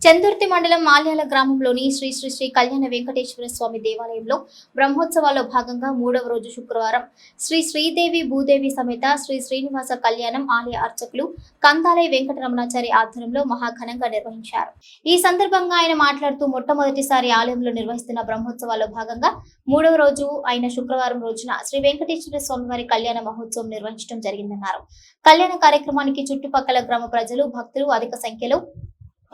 చందుర్తి మండలం మాల్యాల గ్రామంలోని శ్రీ శ్రీ శ్రీ కళ్యాణ వెంకటేశ్వర స్వామి దేవాలయంలో బ్రహ్మోత్సవాల్లో భాగంగా మూడవ రోజు శుక్రవారం శ్రీ శ్రీదేవి భూదేవి సమేత శ్రీ శ్రీనివాస కళ్యాణం ఆలయ అర్చకులు కందాలయ వెంకటరమణాచారి ఆధ్వర్యంలో మహాఘనంగా నిర్వహించారు. ఈ సందర్భంగా ఆయన మాట్లాడుతూ మొట్టమొదటిసారి ఆలయంలో నిర్వహిస్తున్న బ్రహ్మోత్సవాల్లో భాగంగా మూడవ రోజు అయిన శుక్రవారం రోజున శ్రీ వెంకటేశ్వర స్వామి వారి కళ్యాణ మహోత్సవం నిర్వహించడం జరిగిందన్నారు. కళ్యాణ కార్యక్రమానికి చుట్టుపక్కల గ్రామ ప్రజలు భక్తులు అధిక సంఖ్యలో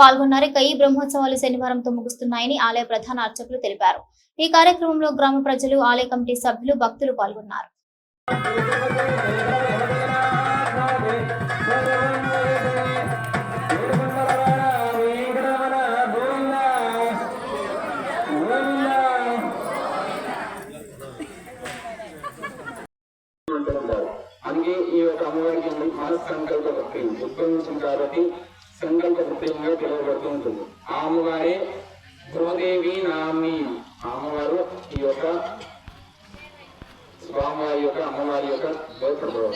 పాల్గొన్నారు. ఇక ఈ బ్రహ్మోత్సవాలు శనివారంతో ముగుస్తున్నాయని ఆలయ ప్రధాన అర్చకులు తెలిపారు. ఈ కార్యక్రమంలో గ్రామ ప్రజలు ఆలయ కమిటీ సభ్యులు భక్తులు పాల్గొన్నారు. అందుకే ఈ యొక్క అమ్మవారికి మన ఉద్భవించింది కాబట్టి సంకల్ప కృత్యంగా పిలువబడుతూ ఉంటుంది. ఆ అమ్మవారే నామి. ఆ అమ్మవారు ఈ యొక్క స్వామివారి యొక్క అమ్మవారి యొక్క గోత్రభావం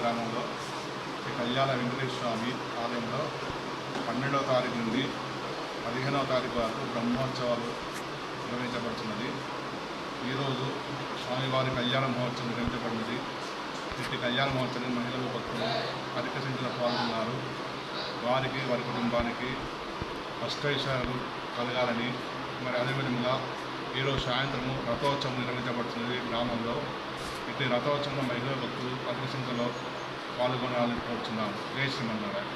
గ్రామంలో శ్రీ కళ్యాణ వెంకటేశ్వర స్వామి ఆలయంలో పన్నెండవ తారీఖు నుండి పదిహేనవ తారీఖు వరకు బ్రహ్మోత్సవాలు నిర్వహించబడుతున్నది. ఈరోజు స్వామివారి కళ్యాణ మహోత్సవం నిర్వహించబడినది ఇట్టి కళ్యాణ మహోత్సవం మహిళలు భక్తులు అధిక సంఖ్యలో పాల్గొన్నారు. వారికి వారి కుటుంబానికి అష్టైశ్వర్యాలు కలగాలని మరి అదేవిధంగా ఈరోజు సాయంత్రము రథోత్సవం నిర్వహించబడుతున్నది గ్రామంలో. ఇటు రథోత్సవంలో మహిళా భక్తులు అధిక సంఖ్యలో పాల్గొనాలని కోరుతున్నాను జై శ్రీమన్నారాయణ.